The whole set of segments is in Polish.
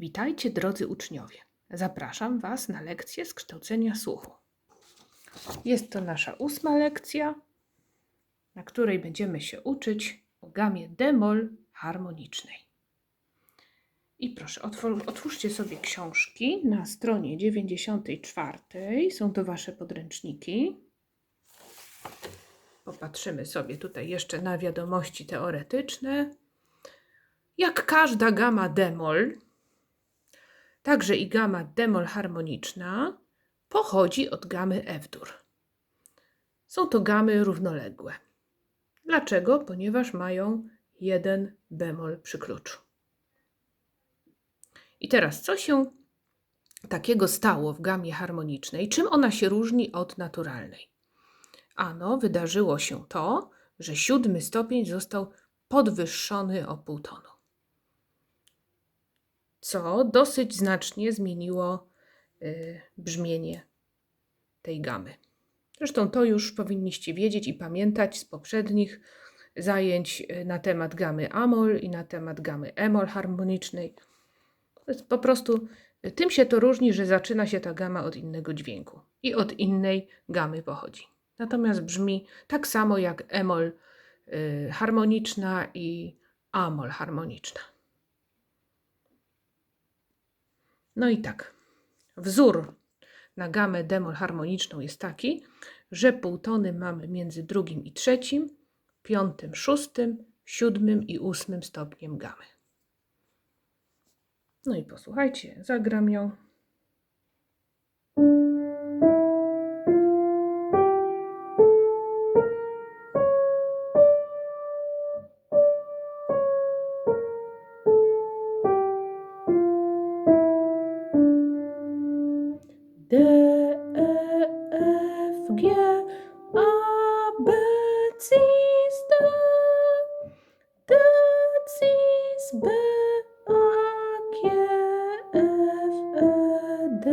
Witajcie drodzy uczniowie. Zapraszam Was na lekcję z kształcenia słuchu. Jest to nasza ósma lekcja, na której będziemy się uczyć o gamie d-moll harmonicznej. I proszę, otwór, otwórzcie sobie książki na stronie 94. Są to Wasze podręczniki. Popatrzymy sobie tutaj jeszcze na wiadomości teoretyczne. Jak każda gama d-moll, także i gama d-moll harmoniczna pochodzi od gamy F-dur. Są to gamy równoległe. Dlaczego? Ponieważ mają jeden bemol przy kluczu. I teraz, co się takiego stało w gamie harmonicznej? Czym ona się różni od naturalnej? Ano, wydarzyło się to, że siódmy stopień został podwyższony o pół tonu co dosyć znacznie zmieniło y, brzmienie tej gamy. Zresztą to już powinniście wiedzieć i pamiętać z poprzednich zajęć y, na temat gamy Amol i na temat gamy Emol harmonicznej. Po prostu y, tym się to różni, że zaczyna się ta gama od innego dźwięku i od innej gamy pochodzi. Natomiast brzmi tak samo jak Emol y, harmoniczna i Amol harmoniczna. No i tak, wzór na gamę demol harmoniczną jest taki, że półtony mamy między drugim i trzecim, piątym, szóstym, siódmym i ósmym stopniem gamy. No i posłuchajcie, zagram ją. D, E, F, G, A, B, C, D, D, C, B, A, G, F, E, D.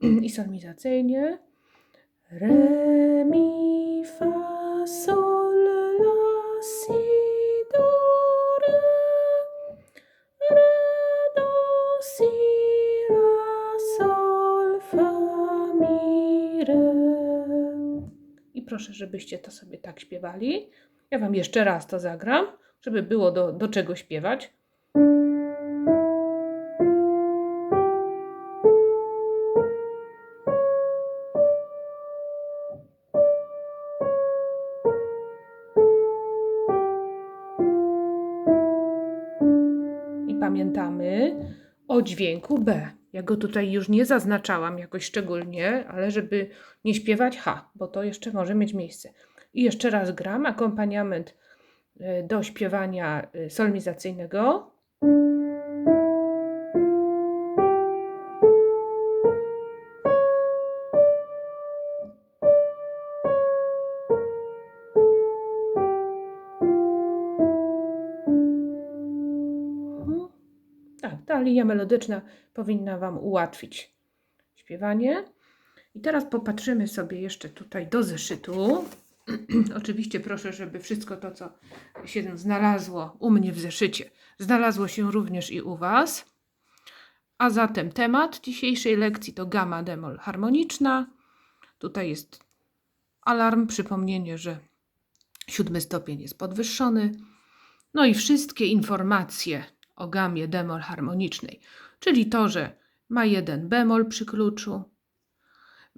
I solmizacyjnie. Proszę, żebyście to sobie tak śpiewali. Ja Wam jeszcze raz to zagram, żeby było do, do czego śpiewać. I pamiętamy o dźwięku B. Ja go tutaj już nie zaznaczałam jakoś szczególnie, ale żeby nie śpiewać H, bo to jeszcze może mieć miejsce. I jeszcze raz gram akompaniament y, do śpiewania y, solmizacyjnego. Linia melodyczna powinna Wam ułatwić śpiewanie. I teraz popatrzymy sobie jeszcze tutaj do zeszytu. Oczywiście proszę, żeby wszystko to, co się znalazło u mnie w zeszycie, znalazło się również i u Was. A zatem temat dzisiejszej lekcji to gamma demol harmoniczna. Tutaj jest alarm, przypomnienie, że siódmy stopień jest podwyższony. No i wszystkie informacje o gamie demol harmonicznej, czyli to, że ma jeden bemol przy kluczu,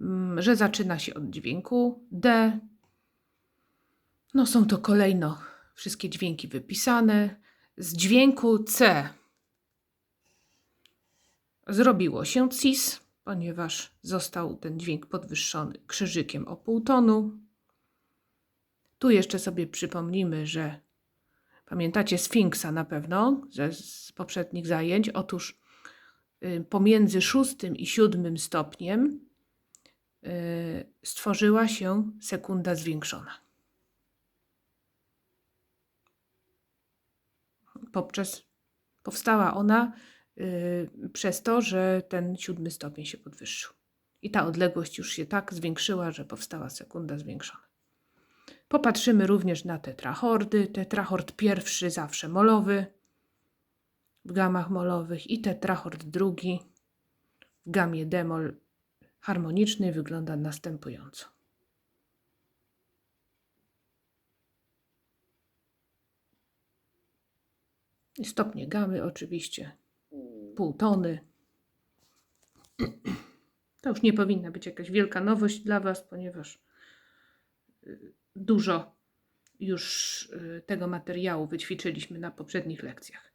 mm, że zaczyna się od dźwięku D. No są to kolejno wszystkie dźwięki wypisane. Z dźwięku C zrobiło się cis, ponieważ został ten dźwięk podwyższony krzyżykiem o pół tonu. Tu jeszcze sobie przypomnimy, że pamiętacie Sfinksa na pewno ze, z poprzednich zajęć. Otóż y, pomiędzy szóstym i siódmym stopniem y, stworzyła się sekunda zwiększona. Poprzez, powstała ona y, przez to, że ten siódmy stopień się podwyższył. I ta odległość już się tak zwiększyła, że powstała sekunda zwiększona. Popatrzymy również na tetrachordy. Tetrachord pierwszy zawsze molowy. w gamach molowych i tetrachord drugi w gamie demol harmonicznej wygląda następująco. Stopnie gamy oczywiście, pół tony. To już nie powinna być jakaś wielka nowość dla Was, ponieważ y, dużo już y, tego materiału wyćwiczyliśmy na poprzednich lekcjach.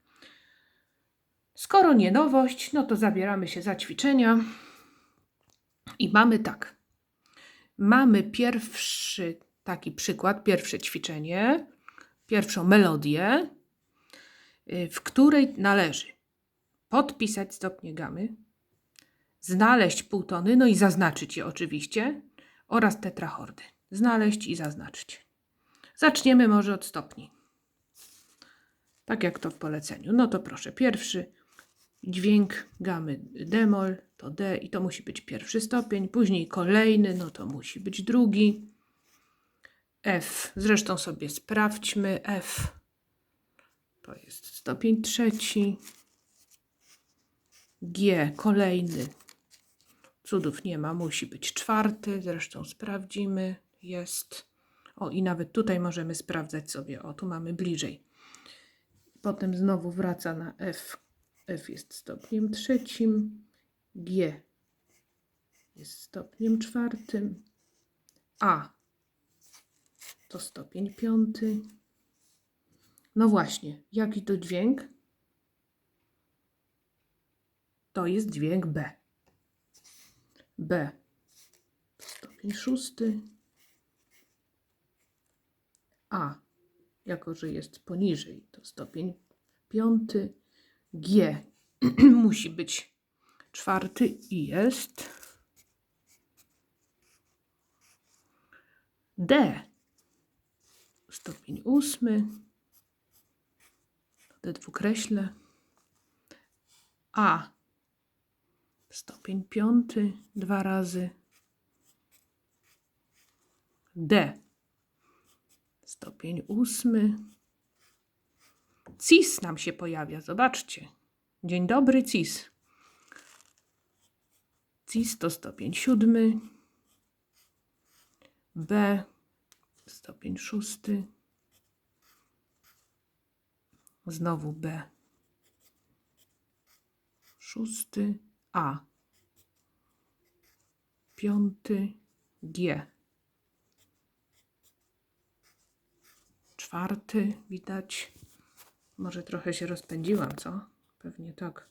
Skoro nie nowość, no to zabieramy się za ćwiczenia. I mamy tak. Mamy pierwszy taki przykład, pierwsze ćwiczenie, pierwszą melodię, y, w której należy podpisać stopnie gamy, znaleźć półtony, no i zaznaczyć je oczywiście, oraz tetrachordy. Znaleźć i zaznaczyć. Zaczniemy może od stopni. Tak jak to w poleceniu. No to proszę, pierwszy dźwięk gamy demol to D i to musi być pierwszy stopień, później kolejny, no to musi być drugi. F, zresztą sobie sprawdźmy, F to jest stopień trzeci. G, kolejny, cudów nie ma, musi być czwarty, zresztą sprawdzimy, jest. O i nawet tutaj możemy sprawdzać sobie, o tu mamy bliżej. Potem znowu wraca na F. F jest stopniem trzecim, G jest stopniem czwartym, A to stopień piąty. No właśnie, jaki to dźwięk? To jest dźwięk B. B to stopień szósty. A, jako że jest poniżej, to stopień piąty. G musi być czwarty i jest. D stopień ósmy. D dwukreślę. A stopień piąty dwa razy. D stopień ósmy. Cis nam się pojawia, zobaczcie. Dzień dobry, cis. Cis to stopień siódmy. B stopień szósty. Znowu B. Szósty. A. Piąty. G. Czwarty. Widać. Może trochę się rozpędziłam, co? Pewnie tak.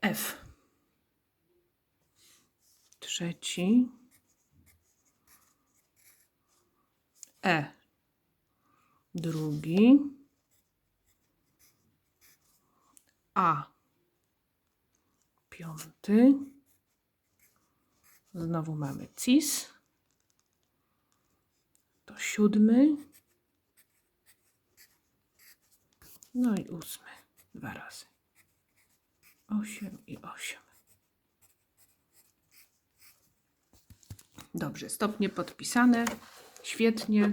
F. Trzeci. E. Drugi. A. Piąty. Znowu mamy cis. To siódmy. No i ósmy. Dwa razy. Osiem i osiem. Dobrze, stopnie podpisane. Świetnie.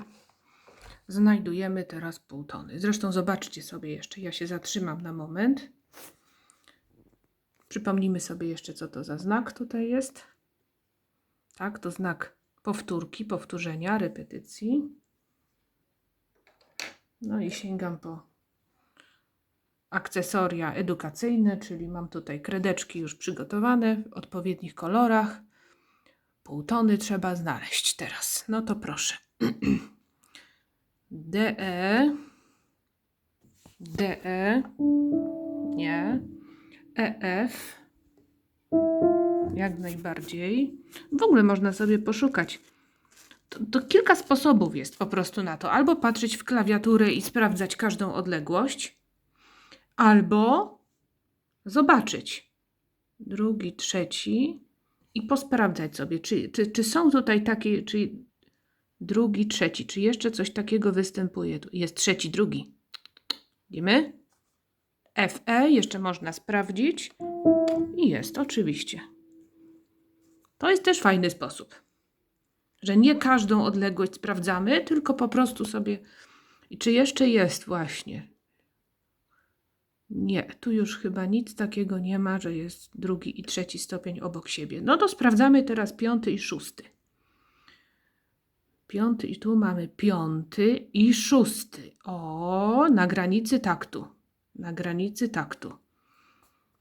Znajdujemy teraz półtony. Zresztą zobaczcie sobie jeszcze. Ja się zatrzymam na moment. Przypomnijmy sobie jeszcze, co to za znak tutaj jest. Tak, to znak powtórki, powtórzenia, repetycji. No i sięgam po akcesoria edukacyjne, czyli mam tutaj kredeczki już przygotowane w odpowiednich kolorach. Półtony trzeba znaleźć teraz. No to proszę. DE DE nie EF jak najbardziej. W ogóle można sobie poszukać. To, to, kilka sposobów jest po prostu na to. Albo patrzeć w klawiaturę i sprawdzać każdą odległość, albo zobaczyć drugi, trzeci i posprawdzać sobie, czy, czy, czy są tutaj takie, czy drugi, trzeci, czy jeszcze coś takiego występuje. Jest trzeci, drugi. Widzimy? FE jeszcze można sprawdzić i jest, oczywiście. To jest też fajny sposób, że nie każdą odległość sprawdzamy, tylko po prostu sobie, czy jeszcze jest właśnie Nie, tu już chyba nic takiego nie ma, że jest drugi i trzeci stopień obok siebie. No to sprawdzamy teraz piąty i szósty. Piąty i tu mamy piąty i szósty. O, na granicy taktu. Na granicy taktu.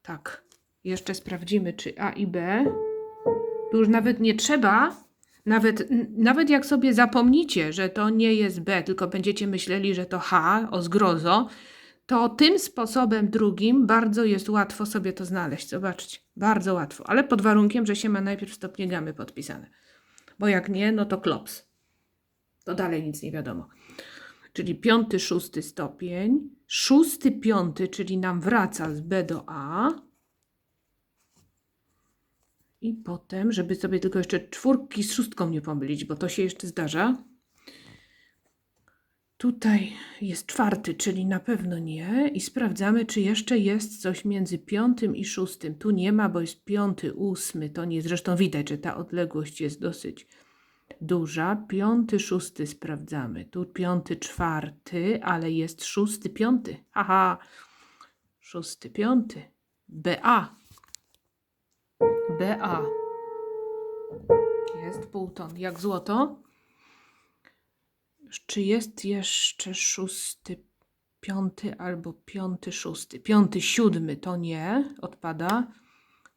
Tak. Jeszcze sprawdzimy, czy A i B. Tu już nawet nie trzeba. Nawet, nawet jak sobie zapomnicie, że to nie jest B, tylko będziecie myśleli, że to H, o zgrozo, to tym sposobem drugim bardzo jest łatwo sobie to znaleźć. Zobaczcie, bardzo łatwo, ale pod warunkiem, że się ma najpierw stopnie gamy podpisane. Bo jak nie, no to klops. To dalej nic nie wiadomo. Czyli piąty, szósty stopień, szósty, piąty, czyli nam wraca z B do A. I potem, żeby sobie tylko jeszcze czwórki z szóstką nie pomylić, bo to się jeszcze zdarza. Tutaj jest czwarty, czyli na pewno nie. I sprawdzamy, czy jeszcze jest coś między piątym i szóstym. Tu nie ma, bo jest piąty, ósmy. To nie. Zresztą widać, że ta odległość jest dosyć duża. Piąty, szósty sprawdzamy. Tu piąty, czwarty, ale jest szósty, piąty. Haha. Szósty, piąty. BA. BA. Jest półton. Jak złoto. Czy jest jeszcze szósty, piąty albo piąty, szósty? Piąty, siódmy to nie, odpada.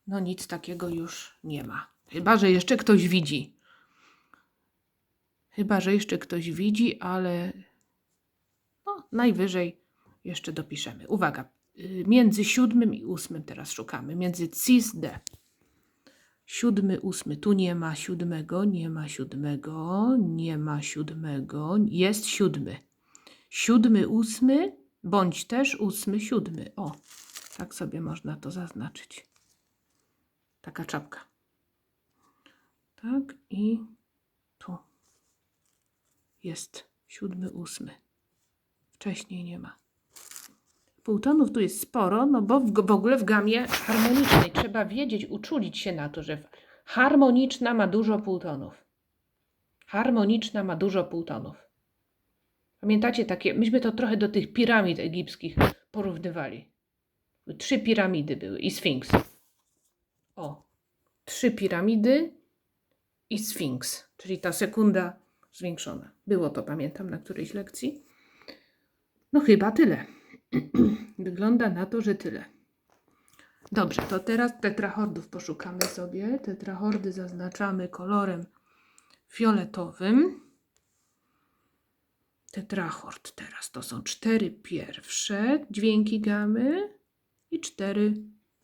No nic takiego już nie ma. Chyba, że jeszcze ktoś widzi. Chyba, że jeszcze ktoś widzi, ale no, najwyżej jeszcze dopiszemy. Uwaga, y, między siódmym i ósmym teraz szukamy. Między cis D. Siódmy, ósmy. Tu nie ma siódmego, nie ma siódmego, nie ma siódmego. Jest siódmy. Siódmy, ósmy, bądź też ósmy, siódmy. O, tak sobie można to zaznaczyć. Taka czapka. Tak i tu jest siódmy, ósmy. Wcześniej nie ma. Półtonów tu jest sporo, no bo w, w ogóle w gamie harmonicznej trzeba wiedzieć, uczulić się na to, że harmoniczna ma dużo półtonów. Harmoniczna ma dużo półtonów. Pamiętacie takie, myśmy to trochę do tych piramid egipskich porównywali. Trzy piramidy były i sfinks. O, trzy piramidy i sfinks, czyli ta sekunda zwiększona. Było to, pamiętam, na którejś lekcji. No chyba tyle. Wygląda na to, że tyle. Dobrze, to teraz tetrahordów poszukamy sobie. Tetrahordy zaznaczamy kolorem fioletowym. Tetrahord teraz to są cztery pierwsze dźwięki gamy i cztery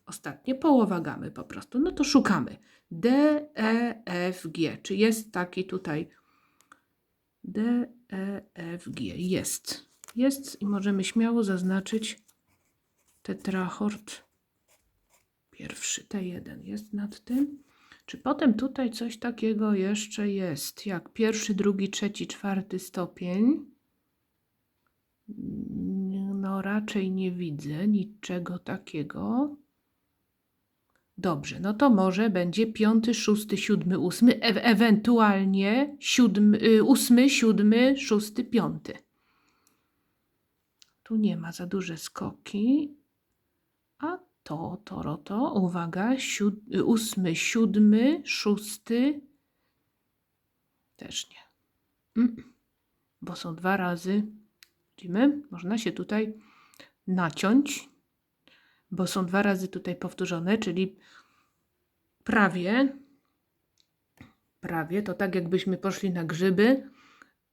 ostatnie, połowa gamy po prostu. No to szukamy. D, E, F, G. Czy jest taki tutaj D, E, F, G? Jest. Jest i możemy śmiało zaznaczyć tetrahord pierwszy, T1 jest nad tym. Czy potem tutaj coś takiego jeszcze jest, jak pierwszy, drugi, trzeci, czwarty stopień? No raczej nie widzę niczego takiego. Dobrze, no to może będzie piąty, szósty, siódmy, ósmy, e ewentualnie siódmy, y, ósmy, siódmy, szósty, piąty. Tu nie ma za duże skoki. A to, to, to, uwaga, siód, y, ósmy, siódmy, szósty. Też nie. Mm. Bo są dwa razy. Widzimy? Można się tutaj naciąć, bo są dwa razy tutaj powtórzone, czyli prawie, prawie, to tak jakbyśmy poszli na grzyby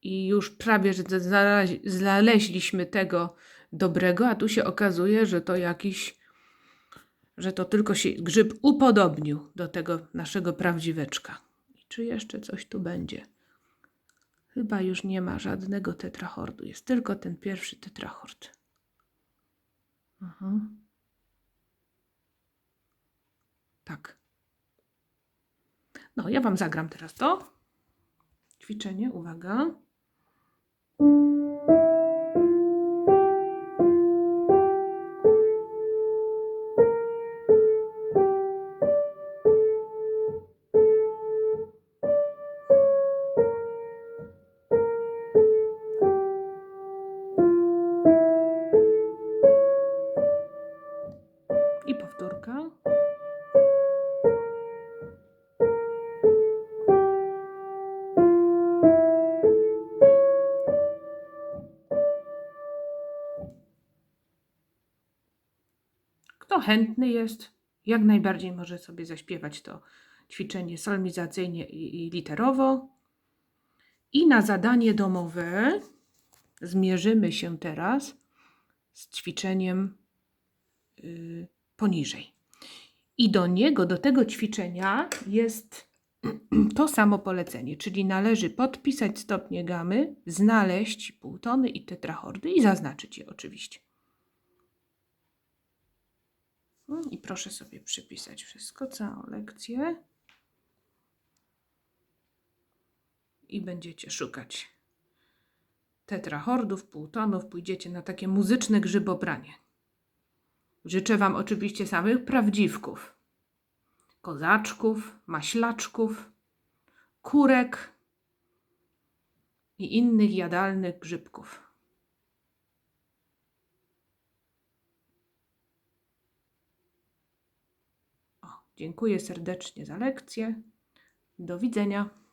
i już prawie, że znaleź- znaleźliśmy tego dobrego, a tu się okazuje, że to jakiś, że to tylko się grzyb upodobnił do tego naszego prawdziweczka. I czy jeszcze coś tu będzie? Chyba już nie ma żadnego tetrahordu, jest tylko ten pierwszy tetrahord. Aha. Tak. No, ja Wam zagram teraz to. Ćwiczenie, uwaga. thank you chętny jest, jak najbardziej może sobie zaśpiewać to ćwiczenie solmizacyjnie i, literowo. I na zadanie domowe zmierzymy się teraz z ćwiczeniem y, poniżej. I do niego, do tego ćwiczenia jest to samo polecenie, czyli należy podpisać stopnie gamy, znaleźć półtony i tetrachordy i zaznaczyć je oczywiście. No I proszę sobie przypisać wszystko, całą lekcję. I będziecie szukać tetrachordów, półtonów, pójdziecie na takie muzyczne grzybobranie. Życzę Wam oczywiście samych prawdziwków kozaczków, maślaczków, kurek i innych jadalnych grzybków. O, dziękuję serdecznie za lekcję. Do widzenia.